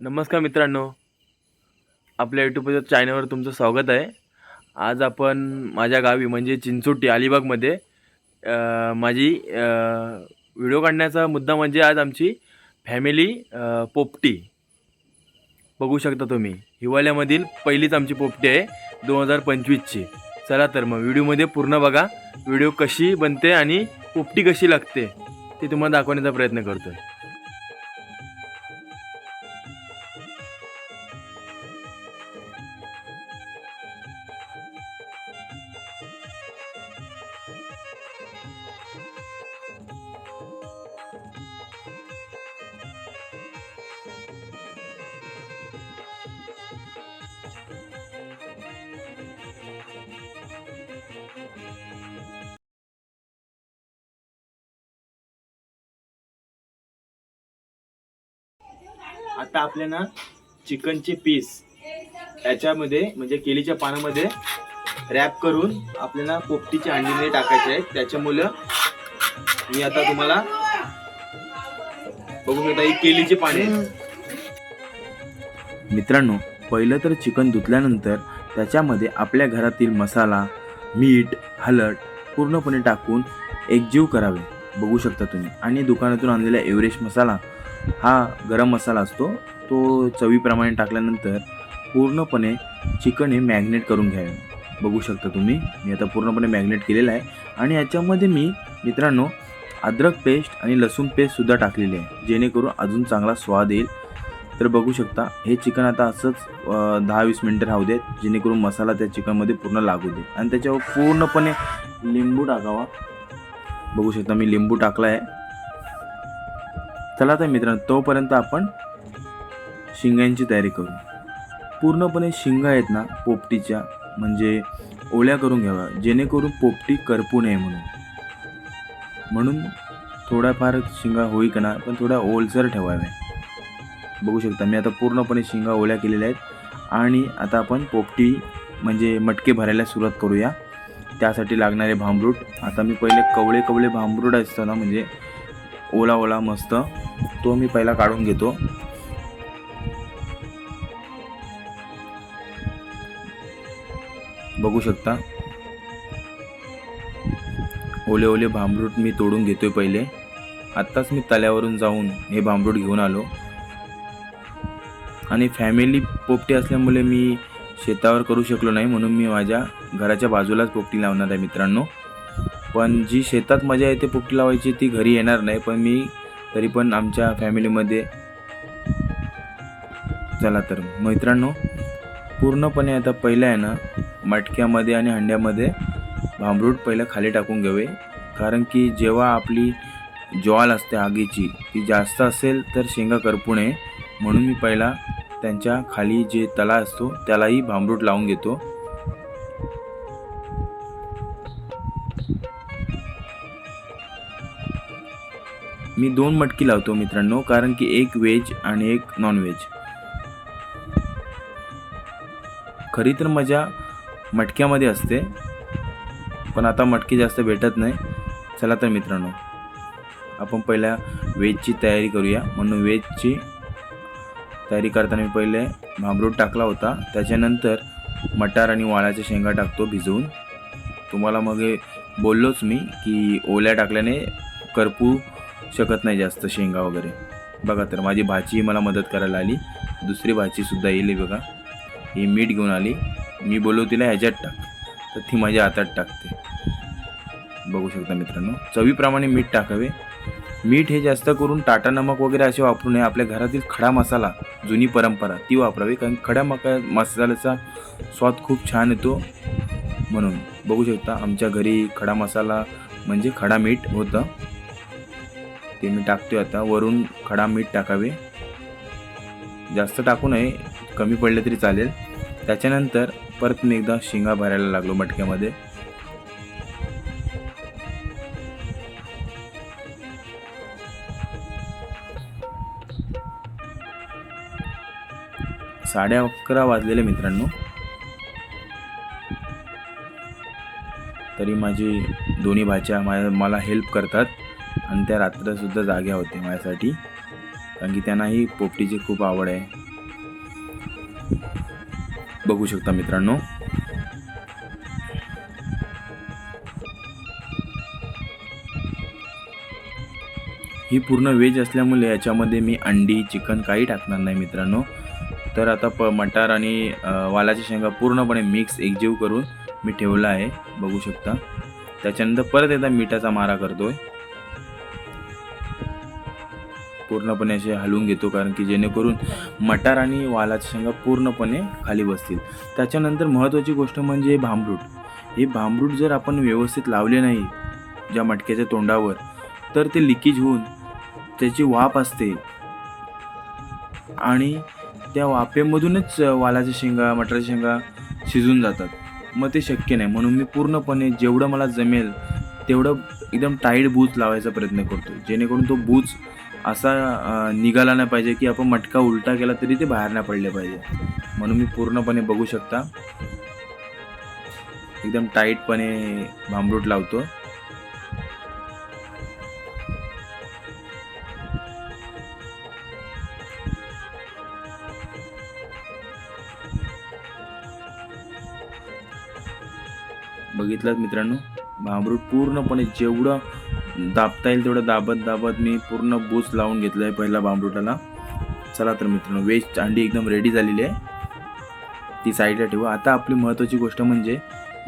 नमस्कार मित्रांनो. आपल्या यूट्यूबच्या चॅनलवर तुमचं स्वागत आहे. आज आपण माझ्या गावी म्हणजे चिंचोटी अलिबागमध्ये माझी व्हिडिओ काढण्याचा मुद्दा म्हणजे आज आमची फॅमिली पोपटी. बघू शकता तुम्ही. हिवाळ्यामधील पहिलीच आमची पोपटी आहे दोन हजार पंचवीसची. चला तर मग व्हिडिओमध्ये पूर्ण बघा. व्हिडिओ कशी बनते आणि पोपटी कशी लागते ते तुम्हाला दाखवण्याचा प्रयत्न करतो आहे आता आपले ना चिकनचे पीस याच्यामध्ये म्हणजे केळीच्या पानामध्ये रॅप करून आपल्याला पोपटीच्या अंडीमध्ये टाकायचे आहेत. त्याच्यामुळं मी आता तुम्हाला बघू शकता ही केलीची पाने मित्रांनो पहिलं तर चिकन धुतल्यानंतर त्याच्यामध्ये आपल्या घरातील मसाला मीठ हलट पूर्णपणे टाकून एकजीव करावे. बघू शकता तुम्ही. आणि दुकानातून आणलेला एव्हरेस्ट मसाला हा गरम मसाला असतो तो चवीप्रमाणे टाकल्यानंतर पूर्णपणे चिकन हे मॅग्नेट करून घ्यावे. बघू शकता तुम्ही मी आता पूर्णपणे मॅग्नेट केलेलं आहे आणि याच्यामध्ये मी मित्रांनो अद्रक पेस्ट आणि लसूण पेस्टसुद्धा टाकलेली आहे जेणेकरून अजून चांगला स्वाद येईल. तर बघू शकता हे चिकन आता असंच दहा वीस मिनटं राहू देत जेणेकरून मसाला त्या चिकनमध्ये पूर्ण लागू दे आणि त्याच्यावर पूर्णपणे लिंबू टाकावा. बघू शकता मी लिंबू टाकला आहे चला तर मित्रांनो तोपर्यंत आपण शिंगांची तयारी करू. पूर्णपणे शिंगा आहेत ना पोपटीच्या म्हणजे ओल्या करून घ्याव्या जेणेकरून पोपटी करपू नये म्हणून. म्हणून थोड्याफार शिंगा होई का ना पण थोड्या ओलसर ठेवाव्या बघू शकता मी आता पूर्णपणे शिंगा ओल्या केलेल्या आहेत. आणि आता आपण पोपटी म्हणजे मटके भरायला सुरुवात करूया. त्यासाठी लागणारे भांबरूट आता मी पहिले कवळे कवळे भांबरूट असतं ना म्हणजे ओला ओला मस्त. तो मी पहिला काढून घेतो. बघू शकता. ओले ओले भांबरूट मी तोडून घेतोय पहिले. आत्ताच मी तल्यावरून जाऊन हे भांबरूट घेऊन आलो. आणि फॅमिली पोपटी असल्यामुळे मी शेतावर करू शकलो नाही म्हणून मी माझ्या घराच्या बाजूलाच पोपटी लावणार आहे मित्रांनो. पण जी शेतात मजा येते पोपटी लावायची ती घरी येणार नाही पण मी तरी पण आमच्या फॅमिलीमध्ये चला तर मित्रांनो पूर्णपणे आता पहिलं आहे ना मटक्यामध्ये आणि हंड्यामध्ये भांबरूट पहिलं खाली टाकून घ्यावे कारण की जेव्हा आपली ज्वाल असते आगीची ती जास्त असेल तर शेंगा करपू नये. म्हणून मी पहिला त्यांच्या खाली जे तला असतो त्यालाही भांबरूट लावून घेतो. मी दोन मटकी लावतो मित्रांनो कारण की एक व्हेज आणि एक नॉनव्हेज खरी तर मजा मटक्यामध्ये असते पण आता मटकी जास्त भेटत नाही. चला तर मित्रांनो आपण पहिल्या व्हेजची तयारी करूया. म्हणून व्हेजची तयारी करताना मी पहिले भांबरूट टाकला होता. त्याच्यानंतर मटार आणि वाळाच्या शेंगा टाकतो भिजवून. तुम्हाला मग बोललोच मी की ओल्या टाकल्याने करपू शकत नाही जास्त शेंगा वगैरे. बघा तर माझी भाजीही मला मदत करायला आली. दुसरी भाचीसुद्धा येईल बघा. ही मीठ घेऊन आली. मी बोललो तिला ह्याच्यात टाक. तर ती माझ्या हातात टाकते. बघू शकता मित्रांनो. चवीप्रमाणे मीठ टाकावे. मीठ हे जास्त करून टाटा नमक वगैरे असे वापरू नये. आपल्या घरातील खडा मसाला जुनी परंपरा ती वापरावी. कारण खड्या मका मसाल्याचा स्वाद खूप छान येतो. म्हणून बघू शकता आमच्या घरी खडा मसाला म्हणजे खडा मीठ होतं. ते मी टाकतोय आता. वरून खडा मीठ टाकावे. जास्त टाकू नये. कमी पडले तरी चालेल. त्याच्यानंतर परत मी एकदा शिंगा भरायला लागलो मटक्यामध्ये. साडे अकरा वाजलेले मित्रांनो. तरी माझी दोन्ही भाच्या माझ्या मला हेल्प करतात. आणि त्या रात्रसुद्धा जाग्या होते माझ्यासाठी. कारण की त्यांनाही पोपटीची खूप आवड आहे. बघू शकता मित्रांनो. ही पूर्ण व्हेज असल्यामुळे याच्यामध्ये मी अंडी चिकन काही टाकणार नाही मित्रांनो. तर आता प मटार आणि वालाच्या शेंगा पूर्णपणे मिक्स एकजीव करून मी ठेवला आहे. बघू शकता. त्याच्यानंतर परत एकदा मिठाचा मारा करतो आहे पूर्णपणे असे हलवून घेतो कारण की जेणेकरून मटार आणि वालाच्या शेंगा पूर्णपणे खाली बसतील. त्याच्यानंतर महत्त्वाची गोष्ट म्हणजे भांबरूट. हे भांबरूट जर आपण व्यवस्थित लावले नाही ज्या मटक्याच्या तोंडावर तर ते लिकेज होऊन त्याची वाफ असते. आणि त्या वाफेमधूनच वालाच्या शेंगा मटारच्या शेंगा शिजून जातात. मग ते शक्य नाही. म्हणून मी पूर्णपणे जेवढं मला जमेल तेवढं एकदम टाईट बूज लावायचा प्रयत्न करतो. जेणेकरून तो बूज असा निघाला नाही पाहिजे की आपण मटका उलटा केला तरी ते बाहेर नाही पडले पाहिजे. म्हणून मी पूर्णपणे बघू शकता. एकदम टाईटपणे भांबरूट लावतो. बघितलं मित्रांनो भांबरूट पूर्णपणे जेवढं दाबता येईल तेवढं दाबत दाबत मी पूर्ण बूच लावून घेतलं आहे पहिला बांबरुटाला चला तर मित्रांनो वेज अंडी एकदम रेडी झालेली आहे. ती साईडला ठेवा. आता आपली महत्त्वाची गोष्ट म्हणजे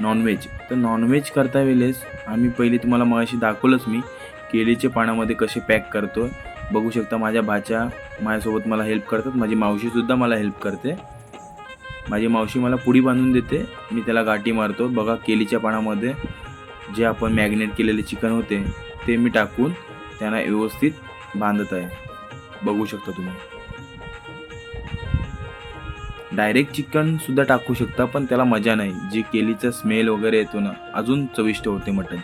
नॉनव्हेज तर नॉनव्हेज करता वेळेस आम्ही पहिले तुम्हाला मगाशी दाखवलंच मी केळीच्या पाण्यामध्ये कसे पॅक करतो बघू शकता माझ्या भाच्या माझ्यासोबत मला हेल्प करतात. माझी मावशीसुद्धा मला हेल्प करते. माझी मावशी मला पुडी बांधून देते. मी त्याला गाठी मारतो. बघा केलीच्या पाण्यामध्ये जे आपण मॅग्नेट केलेले चिकन होते ते मी टाकून त्यांना व्यवस्थित बांधत आहे. बघू शकता तुम्ही. डायरेक्ट चिकनसुद्धा टाकू शकता पण त्याला मजा नाही. जी केलीचा स्मेल वगैरे येतो ना अजून चविष्ट होते मटण.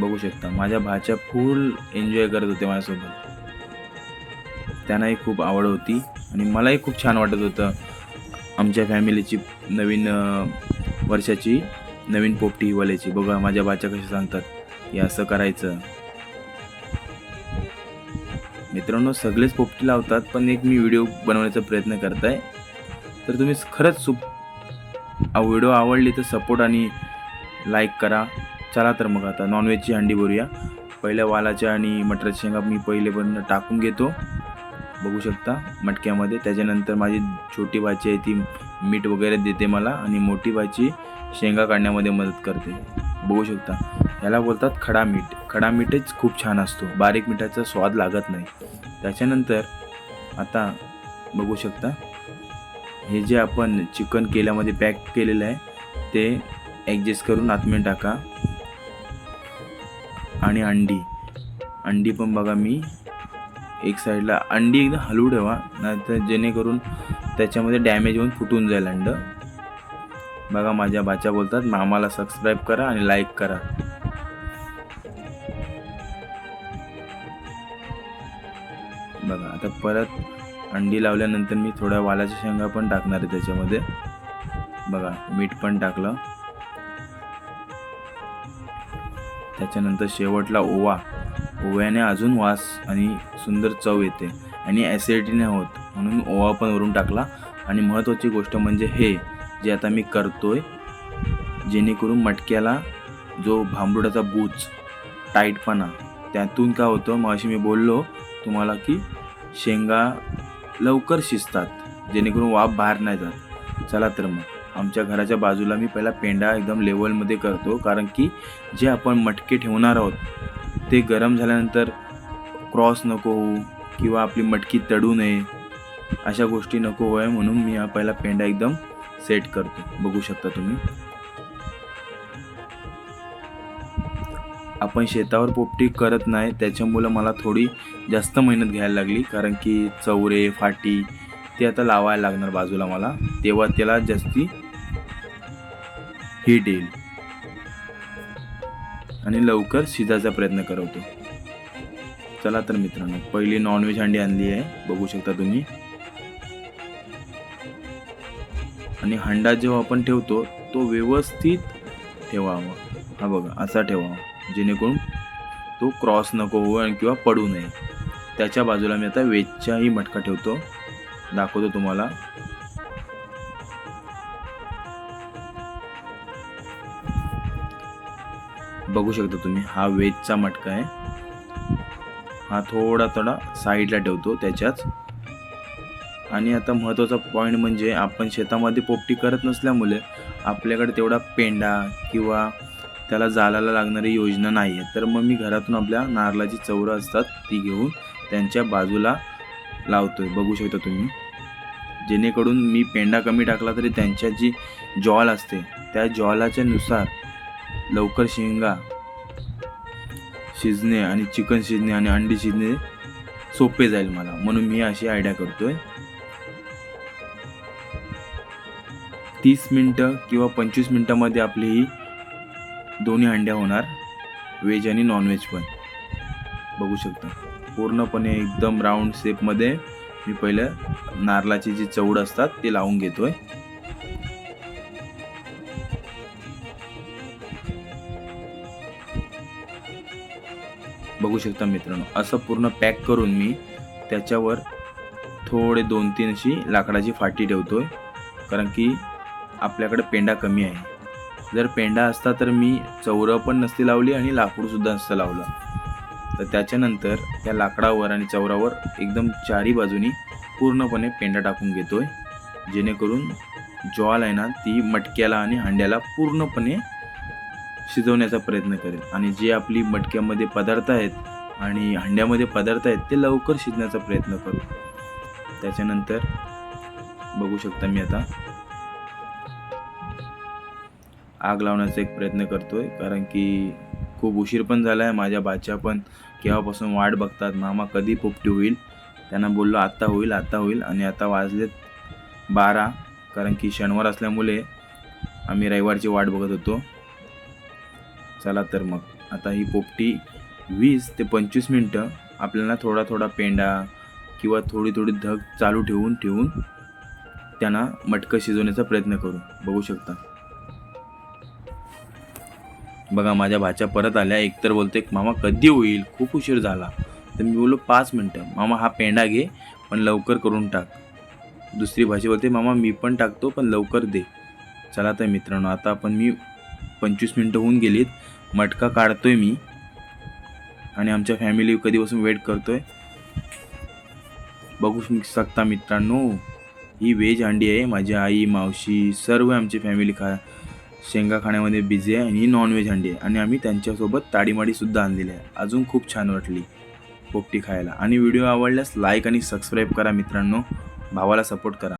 बघू शकता माझ्या भाच्या फुल एन्जॉय करत होते माझ्यासोबत. त्यांनाही खूप आवड होती. आणि मलाही खूप छान वाटत होतं आमच्या फॅमिलीची नवीन वर्षाची नवीन पोपटी हिवाल्याची बघा माझ्या बाच्या कशा सांगतात. हे असं करायचं. मित्रांनो सगळेच पोपटी लावतात पण एक मी व्हिडिओ बनवण्याचा प्रयत्न करत आहे तर तुम्ही खरंच सुप व्हिडिओ आवडली तर सपोर्ट आणि लाईक करा. चला तर मग आता नॉनव्हेजची हंडी भरूया. पहिल्या वालाच्या आणि मटराच्या शेंगा मी पहिले पण टाकून घेतो. बघू शकता. मटक्यामध्ये त्याच्यानंतर माझी छोटी भाची आहे ती मीठ वगैरे देते मला आणि मोठी भाची शेंगा काढण्यामध्ये मदत करते. बघू शकता. याला बोलतात खडा मीठ. खडा मीठच खूप छान असतो. बारीक मिठाचा स्वाद लागत नाही. त्याच्यानंतर आता बघू शकता. हे जे आपण चिकन केल्यामध्ये पॅक केलेलं आहे ते ॲडजस्ट करून आतमध्ये टाका. आणि अंडी. अंडी पण बघा मी एक साईडला अंडी एकदम हलवू ठेवा नाहीतर जेणेकरून त्याच्यामध्ये डॅमेज होऊन फुटून जाईल अंड. बघा माझ्या बाच्या बोलतात मामाला सबस्क्राईब करा आणि लाईक करा. बघा आता परत अंडी लावल्यानंतर मी थोड्या वालाच्या शेंगा पण टाकणार आहे त्याच्यामध्ये. बघा मीठ पण टाकलं. त्याच्यानंतर शेवटला ओवा. ओव्याने अजून वास आणि सुंदर चव येते आणि ॲसिडिटी नाही होत. म्हणून ओवा पण वरून टाकला. आणि महत्त्वाची गोष्ट म्हणजे हे जे आता मी करतो आहे जेणेकरून मटक्याला जो भांबुडाचा बूच टाईटपणा त्यातून काय होतं मग अशी मी बोललो तुम्हाला की शेंगा लवकर शिजतात जेणेकरून वाफ बाहेर नाही जात. चला तर मग. आमच्या घराच्या बाजूला मी पहिला पेंडा एकदम लेवलमध्ये करतो. कारण की जे आपण मटके ठेवणार आहोत ते गरम झाल्यानंतर क्रॉस नको होऊ किंवा आपली मटकी तडू नये अशा गोष्टी नको होय म्हणून मी हा पहिला पेंडा एकदम सेट करतो. बघू शकता तुम्ही. आपण शेतावर पोपटी करत नाही त्याच्यामुळं मला थोडी जास्त मेहनत घ्यायला लागली कारण की चवरे फाटी ते आता लावायला लागणार बाजूला मला तेव्हा त्याला जास्ती हीट येईल. आणि लवकर शिजायचा प्रयत्न करवतो. चला तर मित्रांनो पहिली नॉनव्हेज हंडी आणली आहे. बघू शकता तुम्ही. आणि हंडा जेव्हा आपण ठेवतो तो व्यवस्थित ठेवावा. हा बघा असा ठेवावा. जेणेकरून तो क्रॉस नको होऊ आणि किंवा पडू नये. त्याच्या बाजूला मी आता वेजचाही मटका ठेवतो. दाखवतो तुम्हाला. बघू शकता तुम्ही हा वेजचा मटका आहे. हा थोडा थोडा साईडला ठेवतो त्याच्याच आणि आता महत्त्वाचा पॉईंट म्हणजे आपण शेतामध्ये पोपटी करत नसल्यामुळे आपल्याकडे तेवढा पेंडा किंवा त्याला जालाला लागणारी योजना नाही आहे. तर मग मी घरातून आपल्या नारळाची चौरं असतात ती घेऊन त्यांच्या बाजूला लावतो आहे बघू शकता तुम्ही. जेणेकरून मी पेंडा कमी टाकला तरी त्यांच्या जी जॉल असते त्या जॉलाच्या नुसार लवकर शेंगा शिजणे आणि चिकन शिजणे आणि अंडी शिजणे सोपे जाईल मला. म्हणून मी अशी आयडिया करतोय. तीस मिनटं किंवा पंचवीस मिनटामध्ये आपली ही दोन्ही अंड्या होणार. व्हेज आणि नॉनव्हेज पण. बघू शकता. पूर्णपणे एकदम राऊंड शेपमध्ये मी पहिलं नारळाची जी चवड असतात ते लावून घेतोय. बघू शकता मित्रांनो. असं पूर्ण पॅक करून मी त्याच्यावर थोडे दोन तीन अशी लाकडाची फाटी ठेवतो आहे कारण की आपल्याकडे पेंडा कमी आहे. जर पेंडा असता तर मी चौरं पण नसती लावली आणि लाकूडसुद्धा नसतं लावलं. तर त्याच्यानंतर त्या लाकडावर आणि चौरावर एकदम चारी बाजूनी पूर्णपणे पेंडा टाकून घेतो आहे जेणेकरून ज्वाल आहे ना ती मटक्याला आणि हांड्याला पूर्णपणे शिजवण्याचा प्रयत्न करेल. आणि जे आपली मटक्यामध्ये पदार्थ आहेत आणि हंड्यामध्ये पदार्थ आहेत ते लवकर शिजण्याचा प्रयत्न करू. त्याच्यानंतर बघू शकता मी आता. आग लावण्याचा एक प्रयत्न करतोय कारण की खूप उशीर पण झाला आहे माझ्या बाच्या पण केव्हापासून वाट बघतात मामा कधी पोपटी होईल? त्यांना बोललो आत्ता होईल आत्ता होईल. आणि आता वाजलेत बारा कारण की शनिवार असल्यामुळे आम्ही रविवारची वाट बघत होतो. चला तर मग. आता ही पोपटी वीस ते पंचवीस मिनटं आपल्याला थोडा थोडा पेंडा किंवा थोडी थोडी धग चालू ठेवून ठेवून त्यांना मटकं शिजवण्याचा प्रयत्न करू. बघू शकता. बघा माझ्या भाच्या परत आल्या. एकतर बोलते मामा कधी होईल? खूप उशीर झाला. तर मी बोललो पाच मिनटं. मामा हा पेंडा घे पण लवकर करून टाक. दुसरी भाषा बोलते मामा मी पण टाकतो पण लवकर दे. चला तर मित्रांनो आता आपण मी पंचवीस मिनटं होऊन गेलीत. मटका काढतोय मी. आणि आमच्या फॅमिली कधीपासून वेट करतोय. बघू शकता मित्रांनो ही व्हेज अंडी आहे. माझी आई मावशी सर्व आमची फॅमिली खा शेंगा खाण्यामध्ये बिझी आहे आणि ही नॉनव्हेज अंडी आहे. आणि आम्ही त्यांच्यासोबत ताडीमाडीसुद्धा आणलेली आहे. अजून खूप छान वाटली पोपटी खायला. आणि व्हिडिओ आवडल्यास लाईक आणि सबस्क्राईब करा मित्रांनो. भावाला सपोर्ट करा.